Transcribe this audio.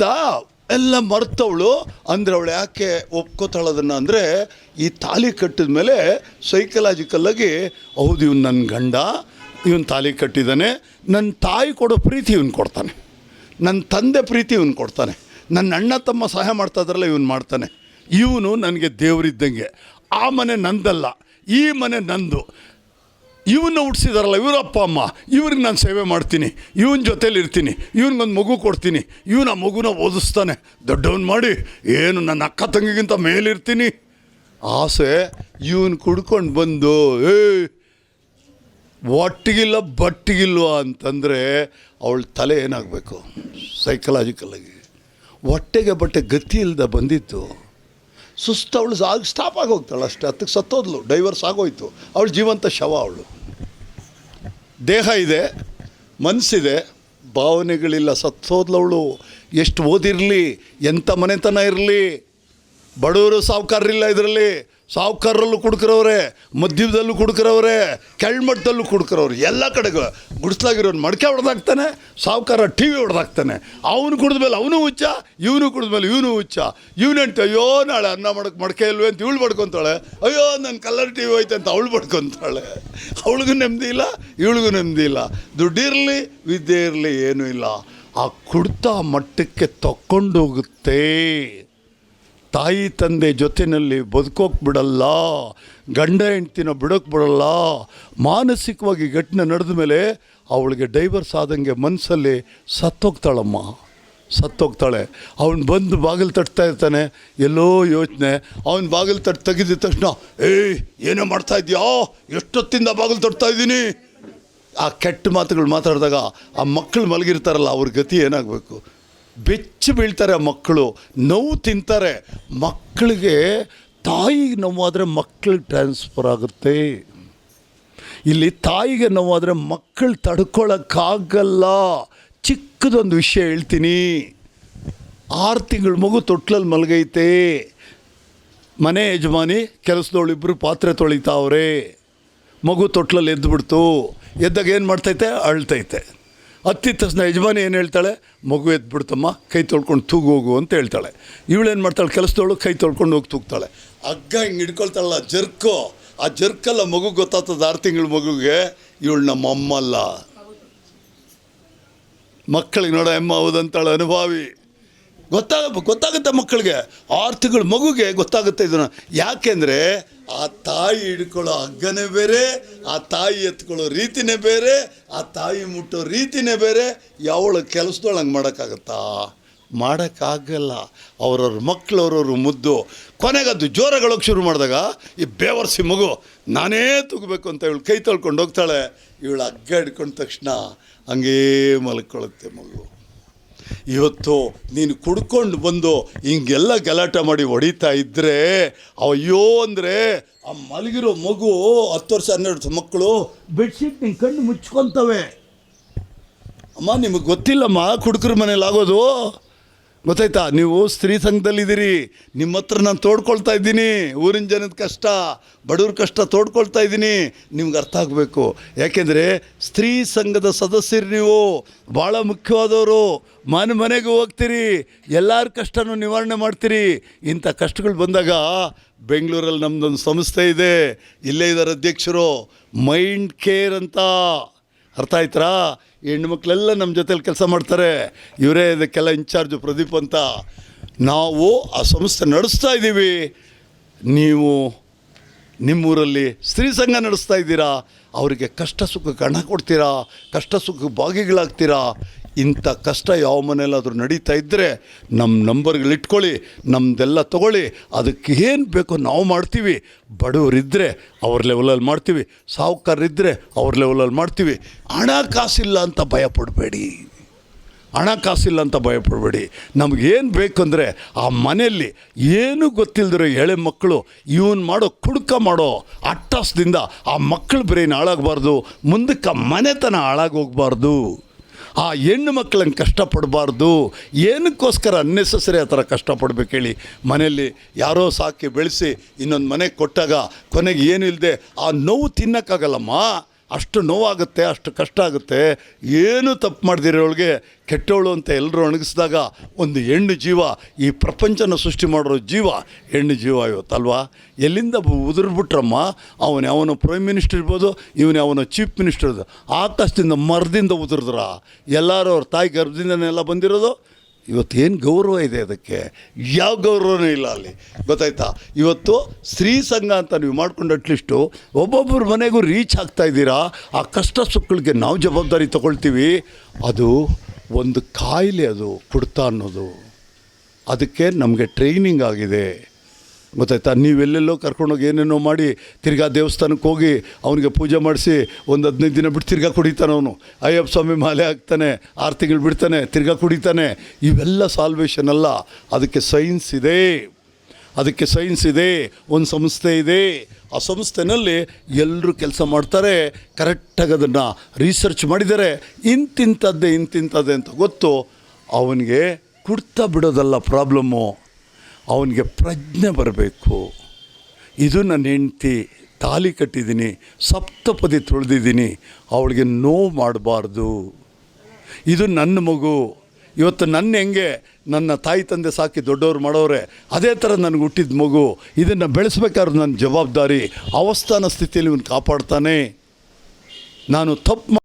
ತಾ ಎಲ್ಲ ಮರ್ತವಳು. ಅಂದರೆ ಅವಳು ಯಾಕೆ ಒಪ್ಕೋತಾಳದನ್ನು ಅಂದರೆ, ಈ ತಾಲಿ ಕಟ್ಟಿದ ಮೇಲೆ ಸೈಕಲಾಜಿಕಲ್ಲಾಗಿ ಹೌದು, ಇವನು ನನ್ನ ಗಂಡ, ಇವನು ತಾಲಿ ಕಟ್ಟಿದ್ದಾನೆ ನನ್ನ ತಾಯಿ ಕೊಡೋ ಪ್ರೀತಿ ಇವನು ಕೊಡ್ತಾನೆ. ನನ್ನ ತಂದೆ ಪ್ರೀತಿ ಇವನು ಕೊಡ್ತಾನೆ. ನನ್ನ ಅಣ್ಣ ತಮ್ಮ ಸಹಾಯ ಮಾಡ್ತಾ ಇದ್ರಲ್ಲ ಇವನು ಮಾಡ್ತಾನೆ. ಇವನು ನನಗೆ ದೇವರಿದ್ದಂಗೆ. ಆ ಮನೆ ನಂದಲ್ಲ. ಈ ಮನೆ ನಂದು. ಇವನ್ನ ಹುಟ್ಟಿಸಿದಾರಲ್ಲ ಇವರಪ್ಪ ಅಮ್ಮ, ಇವ್ರಿಗೆ ನಾನು ಸೇವೆ ಮಾಡ್ತೀನಿ, ಇವನ ಜೊತೇಲಿ ಇರ್ತೀನಿ ಇವನಿಗೊಂದು ಮಗು ಕೊಡ್ತೀನಿ, ಇವನ ಮಗುನ ಓದಿಸ್ತಾನೆ. ದೊಡ್ಡವನ್ ಮಾಡಿ, ಏನು ನನ್ನ ಅಕ್ಕ ತಂಗಿಗಿಂತ ಮೇಲಿರ್ತೀನಿ. ಆಸೆ, ಇವನ್ ಕುಡ್ಕೊಂಡು ಬಂದು ಏ ಒಟ್ಟಿಗಿಲ್ಲ, ಬಟ್ಟಿಗಿಲ್ವ ಅಂತಂದರೆ ಅವಳ ತಲೆ ಏನಾಗಬೇಕು? ಸೈಕಲಾಜಿಕಲಾಗಿ ಹೊಟ್ಟೆಗೆ ಬಟ್ಟೆ ಗತಿ ಇಲ್ಲದ ಬಂದಿತ್ತು. ಸುಸ್ತು ಅವಳು ಆಗ ಸ್ಟಾಪ್ ಹೋಗ್ತಾಳೆ ಅಷ್ಟೇ. ಹತ್ತಕ್ಕೆ ಸತ್ತೋದ್ಲು ಡೈವರ್ಸ್ ಆಗೋಯ್ತು. ಅವಳು ಜೀವಂತ ಶವ ಅವಳು. ದೇಹ ಇದೆ ಮನಸ್ಸಿದೆ ಭಾವನೆಗಳಿಲ್ಲ ಸತ್ತೋದ್ಲವಳು. ಎಷ್ಟು ಓದಿರಲಿ ಎಂಥ ಮನೆತನ ಇರಲಿ ಬಡವರು ಸಾವುಕಾರರಿಲ್ಲ ಇದರಲ್ಲಿ. ಸಾವುಕಾರರಲ್ಲೂ ಕುಡ್ಕರವ್ರೆ ಮಧ್ಯದಲ್ಲೂ ಕುಡ್ಕರವ್ರೆ, ಕೆಳ್ಮಟ್ಟದಲ್ಲೂ ಕುಡ್ಕರವ್ರೆ, ಎಲ್ಲ ಕಡೆಗೂ ಗುಡಿಸ್ಲಾಗಿರೋನು ಮಡಕೆ ಹೊಡೆದಾಕ್ತಾನೆ, ಸಾವುಕಾರ ಟಿ ವಿ ಹೊಡೆದಾಕ್ತಾನೆ. ಅವನು ಕುಡಿದ್ಮೇಲೆ ಅವನು ಹುಚ್ಚ, ಇವನು ಕುಡಿದ್ಮೇಲೆ ಇವನು ಹುಚ್ಚ. ಇವನಂತ ಅಯ್ಯೋ, ನಾಳೆ ಅನ್ನ ಮಡಕೆ ಮಡಕೆ ಇಲ್ವೇ? ಅಂತ ಇವಳು ಬಡ್ಕೊತಾಳೆ. ಅಯ್ಯೋ ನನ್ನ ಕಲರ್ ಟಿ ವಿ ಹೋಯ್ತು ಅಂತ ಅವಳು ಬಡ್ಕೊತಾಳೆ. ಅವಳಿಗೂ ನೆಮ್ಮದಿ ಇಲ್ಲ, ಇವಳಿಗೂ ನೆಮ್ಮದಿ ಇಲ್ಲ. ದುಡ್ಡಿರಲಿ, ವಿದ್ಯೆ ಇರಲಿ, ಏನೂ ಇಲ್ಲ. ಆ ಕುಡ್ತಾ ಮಟ್ಟಕ್ಕೆ ತಕ್ಕೊಂಡೋಗುತ್ತೆ. ತಾಯಿ ತಂದೆ ಜೊತೆಯಲ್ಲಿ ಬದುಕೋಕೆ ಬಿಡಲ್ಲ ಗಂಡ ಹೆಂಡ್ತಿನ ಬಿಡೋಕೆ ಬಿಡಲ್ಲ ಮಾನಸಿಕವಾಗಿ ಘಟನೆ ನಡೆದ ಮೇಲೆ ಅವಳಿಗೆ ಡೈವರ್ಸ್ ಆದಂಗೆ ಮನಸ್ಸಲ್ಲಿ ಸತ್ತೋಗ್ತಾಳಮ್ಮ. ಸತ್ತೋಗ್ತಾಳೆ. ಅವನು ಬಂದು ಬಾಗಿಲು ತಟ್ತಾ ಇರ್ತಾನೆ. ಎಲ್ಲೋ ಯೋಚನೆ. ಅವನು ಬಾಗಿಲು ತಟ್ಟು ತೆಗೆದಿದ ತಕ್ಷಣ, ಏಯ್, ಏನೋ ಮಾಡ್ತಾ ಇದೆಯಾ? ಎಷ್ಟೊತ್ತಿಂದ ಬಾಗಿಲು ತಟ್ತಾ ಇದ್ದೀನಿ? ಆ ಕೆಟ್ಟ ಮಾತುಗಳು ಮಾತಾಡಿದಾಗ ಆ ಮಕ್ಕಳು ಮಲಗಿರ್ತಾರಲ್ಲ, ಅವ್ರ ಗತಿ ಏನಾಗಬೇಕು? ಬೆಚ್ಚಿ ಬೀಳ್ತಾರೆ ಮಕ್ಕಳು, ನೋವು ತಿಂತಾರೆ. ಮಕ್ಕಳಿಗೆ ತಾಯಿಗೆ ನೋವಾದರೆ ಮಕ್ಕಳಿಗೆ ಟ್ರಾನ್ಸ್ಫರ್ ಆಗುತ್ತೆ. ಇಲ್ಲಿ ತಾಯಿಗೆ ನೋವಾದರೆ ಮಕ್ಕಳು ತಡ್ಕೊಳ್ಳೋಕ್ಕಾಗಲ್ಲ ಚಿಕ್ಕದೊಂದು ವಿಷಯ ಹೇಳ್ತೀನಿ. ಆರು ತಿಂಗಳು ಮಗು ತೊಟ್ಲಲ್ಲಿ ಮಲಗೈತೆ. ಮನೆ ಯಜಮಾನಿ ಕೆಲಸದವಳಿಬ್ಬರು ಪಾತ್ರೆ ತೊಳಿತಾವ್ರೆ. ಮಗು ತೊಟ್ಲಲ್ಲಿ ಎದ್ದುಬಿಡ್ತು ಎದ್ದಾಗ ಏನು ಮಾಡ್ತೈತೆ? ಅಳ್ತೈತೆ. ಹತ್ತಿದ ತಕ್ಷಣ ಯಜಮಾನಿ ಏನು ಹೇಳ್ತಾಳೆ? ಮಗು ಎದ್ಬಿಡ್ತಮ್ಮ, ಕೈ ತೊಳ್ಕೊಂಡು ತೂಗು ಹೋಗು ಅಂತ ಹೇಳ್ತಾಳೆ. ಇವಳೇನು ಮಾಡ್ತಾಳೆ? ಕೆಲಸದವಳು ಕೈ ತೊಳ್ಕೊಂಡು ಹೋಗಿ ತೂಗ್ತಾಳೆ. ಹಗ್ಗ ಹಿಂಗೆ ಹಿಡ್ಕೊಳ್ತಾಳಲ್ಲ, ಜರ್ಕು. ಆ ಜರ್ಕಲ್ಲ ಮಗು ಗೊತ್ತಾಗ್ತದೆ, ಆರು ತಿಂಗಳ ಮಗುಗೆ. ಇವಳು ನಮ್ಮ ಅಮ್ಮಲ್ಲ. ಮಕ್ಕಳಿಗೆ ನೋಡ, ಅಮ್ಮ ಹೌದಂತಾಳೆ ಅನುಭಾವಿ. ಗೊತ್ತಾಗ ಗೊತ್ತಾಗುತ್ತೆ ಮಕ್ಕಳಿಗೆ. ಆರು ತಿಂಗಳ ಮಗುಗೆ ಗೊತ್ತಾಗುತ್ತೆ ಇದನ್ನು. ಯಾಕೆಂದರೆ ಆ ತಾಯಿ ಹಿಡ್ಕೊಳ್ಳೋ ಹಗ್ಗನೇ ಬೇರೆ, ಆ ತಾಯಿ ಎತ್ಕೊಳ್ಳೋ ರೀತಿನೇ ಬೇರೆ, ಆ ತಾಯಿ ಮುಟ್ಟೋ ರೀತಿನೇ ಬೇರೆ. ಯಾವಳ ಕೆಲಸದೊಳಗೆ ಹಂಗೆ ಮಾಡೋಕ್ಕಾಗತ್ತಾ? ಮಾಡೋಕ್ಕಾಗಲ್ಲ. ಅವ್ರವ್ರ ಮಕ್ಕಳು ಅವ್ರವ್ರ ಮುದ್ದು. ಕೊನೆಗೆ ಅದು ಶುರು ಮಾಡಿದಾಗ ಈ ಬೇವರ್ಸಿ ಮಗು ನಾನೇ ತೂಗಬೇಕು ಅಂತ ಇವಳು ಕೈ ತೊಳ್ಕೊಂಡು ಹೋಗ್ತಾಳೆ. ಇವಳು ಹಗ್ಗ ಹಿಡ್ಕೊಂಡ ತಕ್ಷಣ ಹಂಗೇ ಮಲ್ಕೊಳ್ಳುತ್ತೆ ಮಗು. ಇವತ್ತು ನೀನು ಕುಡ್ಕೊಂಡು ಬಂದು ಹಿಂಗೆಲ್ಲ ಗಲಾಟೆ ಮಾಡಿ ಹೊಡಿತಾ ಇದ್ದರೆ ಅಯ್ಯೋ ಅಂದರೆ ಆ ಮಲಗಿರೋ ಮಗು ಹತ್ತು ವರ್ಷ ಹನ್ನೆರಡು ವರ್ಷ ಮಕ್ಕಳು ಬೆಡ್ಶೀಟ್ ನಿನ್ನ ಕಣ್ಣು ಮುಚ್ಕೊತವೆ. ಅಮ್ಮ ನಿಮಗೆ ಗೊತ್ತಿಲ್ಲಮ್ಮ ಕುಡುಕರ ಮನೇಲಿ ಆಗೋದು. ಗೊತ್ತಾಯ್ತಾ? ನೀವು ಸ್ತ್ರೀ ಸಂಘದಲ್ಲಿದ್ದೀರಿ. ನಿಮ್ಮ ಹತ್ರ ನಾನು ತೋಡ್ಕೊಳ್ತಾ ಇದ್ದೀನಿ. ಊರಿನ ಜನದ ಕಷ್ಟ, ಬಡವ್ರ ಕಷ್ಟ ತೋಡ್ಕೊಳ್ತಾ ಇದ್ದೀನಿ. ನಿಮ್ಗೆ ಅರ್ಥ ಆಗಬೇಕು. ಯಾಕೆಂದರೆ ಸ್ತ್ರೀ ಸಂಘದ ಸದಸ್ಯರು ನೀವು. ಭಾಳ ಮುಖ್ಯವಾದವರು. ಮನೆ ಮನೆಗೆ ಹೋಗ್ತೀರಿ. ಎಲ್ಲರ ಕಷ್ಟನೂ ನಿವಾರಣೆ ಮಾಡ್ತೀರಿ. ಇಂಥ ಕಷ್ಟಗಳು ಬಂದಾಗ ಬೆಂಗಳೂರಲ್ಲಿ ನಮ್ಮದೊಂದು ಸಂಸ್ಥೆ ಇದೆ. ಇಲ್ಲೇ ಇದ್ದಾರೆ ಅಧ್ಯಕ್ಷರು. ಮೈಂಡ್ ಕೇರ್ ಅಂತ. ಅರ್ಥ ಆಯ್ತಾ ಹೆಣ್ಮಕ್ಳೆಲ್ಲ ನಮ್ಮ ಜೊತೇಲಿ ಕೆಲಸ ಮಾಡ್ತಾರೆ. ಇವರೇ ಇದಕ್ಕೆಲ್ಲ ಇನ್ಚಾರ್ಜು ಪ್ರದೀಪ್ ಅಂತ. ನಾವು ಆ ಸಂಸ್ಥೆ ನಡೆಸ್ತಾ ಇದ್ದೀವಿ. ನೀವು ನಿಮ್ಮೂರಲ್ಲಿ ಸ್ತ್ರೀ ಸಂಘ ನಡೆಸ್ತಾ ಇದ್ದೀರಾ. ಅವರಿಗೆ ಕಷ್ಟ ಸುಖಕ್ಕೆ ಹಣ ಕೊಡ್ತೀರಾ? ಕಷ್ಟ ಸುಖಕ್ಕೆ ಭಾಗಿಗಳಾಗ್ತೀರಾ? ಇಂಥ ಕಷ್ಟ ಯಾವ ಮನೇಲಾದರೂ ನಡೀತಾ ಇದ್ದರೆ ನಮ್ಮ ನಂಬರ್ಗಳಿಟ್ಕೊಳ್ಳಿ ನಮ್ಮದೆಲ್ಲ ತಗೊಳ್ಳಿ. ಅದಕ್ಕೆ ಏನು ಬೇಕೋ ನಾವು ಮಾಡ್ತೀವಿ. ಬಡವರಿದ್ದರೆ ಅವ್ರ ಲೆವೆಲಲ್ಲಿ ಮಾಡ್ತೀವಿ. ಸಾಹುಕಾರರಿದ್ದರೆ ಅವ್ರ ಲೆವೆಲಲ್ಲಿ ಮಾಡ್ತೀವಿ. ಹಣ ಕಾಸಿಲ್ಲ ಅಂತ ಭಯ ಪಡಬೇಡಿ. ಹಣ ಕಾಸಿಲ್ಲ ಅಂತ ಭಯಪಡಬೇಡಿ ನಮಗೇನು ಬೇಕಂದರೆ ಆ ಮನೆಯಲ್ಲಿ ಏನೂ ಗೊತ್ತಿಲ್ಲದಿರೋ ಎಳೆ ಮಕ್ಕಳು ಇವನು ಮಾಡೋ ಕುಡ್ಕ ಮಾಡೋ ಅಟ್ಟಾಸದಿಂದ ಆ ಮಕ್ಕಳ ಬ್ರೈನ್ ಹಾಳಾಗಬಾರ್ದು. ಮುಂದಕ್ಕೆ ಮನೆತನ ಹಾಳಾಗೋಗ್ಬಾರ್ದು. ಆ ಹೆಣ್ಣು ಮಕ್ಕಳನ್ನು ಕಷ್ಟಪಡಬಾರ್ದು. ಏನಕ್ಕೋಸ್ಕರ ಅನ್ನೆಸೆಸರಿ ಆ ಥರ ಕಷ್ಟಪಡ್ಬೇಕು ಹೇಳಿ. ಮನೆಯಲ್ಲಿ ಯಾರೋ ಸಾಕಿ ಬೆಳೆಸಿ ಇನ್ನೊಂದು ಮನೆಗೆ ಕೊಟ್ಟಾಗ ಕೊನೆಗೆ ಏನು ಇಲ್ಲದೆ ಆ ನೋವು ತಿನ್ನೋಕ್ಕಾಗಲ್ಲಮ್ಮ? ಅಷ್ಟು ನೋವಾಗುತ್ತೆ, ಅಷ್ಟು ಕಷ್ಟ ಆಗುತ್ತೆ. ಏನು ತಪ್ಪು ಮಾಡ್ದಿರೋಳಿಗೆ ಕೆಟ್ಟವಳು ಅಂತ ಎಲ್ಲರೂ ಒಣಗಿಸಿದಾಗ ಒಂದು ಹೆಣ್ಣು ಜೀವ, ಈ ಪ್ರಪಂಚನ ಸೃಷ್ಟಿ ಮಾಡಿರೋ ಜೀವ ಹೆಣ್ಣು ಜೀವ ಇವತ್ತಲ್ವಾ ಎಲ್ಲಿಂದ ಉದುರ್ಬಿಟ್ರಮ್ಮ? ಅವನು ಯಾವನು ಪ್ರೈಮ್ ಮಿನಿಸ್ಟರ್ ಇರ್ಬೋದು, ಇವನು ಯಾವನೋ ಚೀಫ್ ಮಿನಿಸ್ಟರ್ ಆಕಾಶದಿಂದ ಮರದಿಂದ ಉದುರಿದ್ರ. ಎಲ್ಲರೂ ಅವ್ರ ತಾಯಿ ಗರ್ಭದಿಂದನೆಲ್ಲ ಬಂದಿರೋದು. ಇವತ್ತೇನು ಗೌರವ ಇದೆ ಅದಕ್ಕೆ? ಯಾವ ಗೌರವನೂ ಇಲ್ಲ ಅಲ್ಲಿ. ಗೊತ್ತಾಯ್ತಾ? ಇವತ್ತು ಸ್ತ್ರೀ ಸಂಘ ಅಂತ ನೀವು ಮಾಡ್ಕೊಂಡು ಅಟ್ಲೀಸ್ಟು ಒಬ್ಬೊಬ್ಬರ ಮನೆಗೂ ರೀಚ್ ಆಗ್ತಾ ಇದ್ದೀರಾ? ಆ ಕಷ್ಟ ಸುಖಗಳಿಗೆ ನಾವು ಜವಾಬ್ದಾರಿ ತಗೊಳ್ತೀವಿ. ಅದು ಒಂದು ಕಾಯಿಲೆ ಅದು, ಕುಡ್ತಾ ಅನ್ನೋದು. ಅದಕ್ಕೆ ನಮಗೆ ಟ್ರೈನಿಂಗ್ ಆಗಿದೆ. ಗೊತ್ತಾಯ್ತಾ ನೀವೆಲ್ಲೆಲ್ಲೋ ಕರ್ಕೊಂಡೋಗಿ ಏನೇನೋ ಮಾಡಿ ತಿರ್ಗಾ ದೇವಸ್ಥಾನಕ್ಕೆ ಹೋಗಿ ಅವನಿಗೆ ಪೂಜೆ ಮಾಡಿಸಿ ಒಂದು ಹದಿನೈದು ದಿನ ಬಿಟ್ಟು ತಿರ್ಗಾ ಕುಡಿತಾನೆ ಅವನು. ಅಯ್ಯಪ್ಪ ಸ್ವಾಮಿ ಮಾಲೆ ಹಾಕ್ತಾನೆ ಆರು ತಿಂಗಳು ಬಿಡ್ತಾನೆ, ತಿರ್ಗಾ ಕುಡಿತಾನೆ. ಇವೆಲ್ಲ ಸಾಲ್ವೇಷನ್ ಅಲ್ಲ. ಅದಕ್ಕೆ ಸೈನ್ಸ್ ಇದೆ. ಅದಕ್ಕೆ ಸೈನ್ಸ್ ಇದೆ. ಒಂದು ಸಂಸ್ಥೆ ಇದೆ. ಆ ಸಂಸ್ಥೆನಲ್ಲಿ ಎಲ್ಲರೂ ಕೆಲಸ ಮಾಡ್ತಾರೆ. ಕರೆಕ್ಟಾಗಿ ಅದನ್ನು ರಿಸರ್ಚ್ ಮಾಡಿದರೆ ಇಂತಿಂಥದ್ದೇ ಇಂತಿಂಥದ್ದೇ ಅಂತ ಗೊತ್ತು. ಅವನಿಗೆ ಕುಡ್ತಾ ಬಿಡೋದಲ್ಲ ಪ್ರಾಬ್ಲಮ್ಮು ಅವನಿಗೆ ಪ್ರಜ್ಞೆ ಬರಬೇಕು. ಇದು ನನ್ನ ಹೆಂಡ್ತಿ, ತಾಲಿ ಕಟ್ಟಿದ್ದೀನಿ, ಸಪ್ತಪದಿ ತುಳಿದಿದ್ದೀನಿ, ಅವಳಿಗೆ ನೋವು ಮಾಡಬಾರ್ದು. ಇದು ನನ್ನ ಮಗು. ಇವತ್ತು ನನ್ನ ಹೆಂಗೆ, ನನ್ನ ತಾಯಿ ತಂದೆ ಸಾಕಿ ದೊಡ್ಡವ್ರು ಮಾಡೋರೆ, ಅದೇ ಥರ ನನಗೆ ಹುಟ್ಟಿದ ಮಗು. ಇದನ್ನು ಬೆಳೆಸ್ಬೇಕಾದ್ರೆ ನನ್ನ ಜವಾಬ್ದಾರಿ, ಅವಸ್ಥಾನ ಸ್ಥಿತಿಯಲ್ಲಿ ಇವನು ಕಾಪಾಡ್ತಾನೆ. ನಾನು ತಪ್ಪು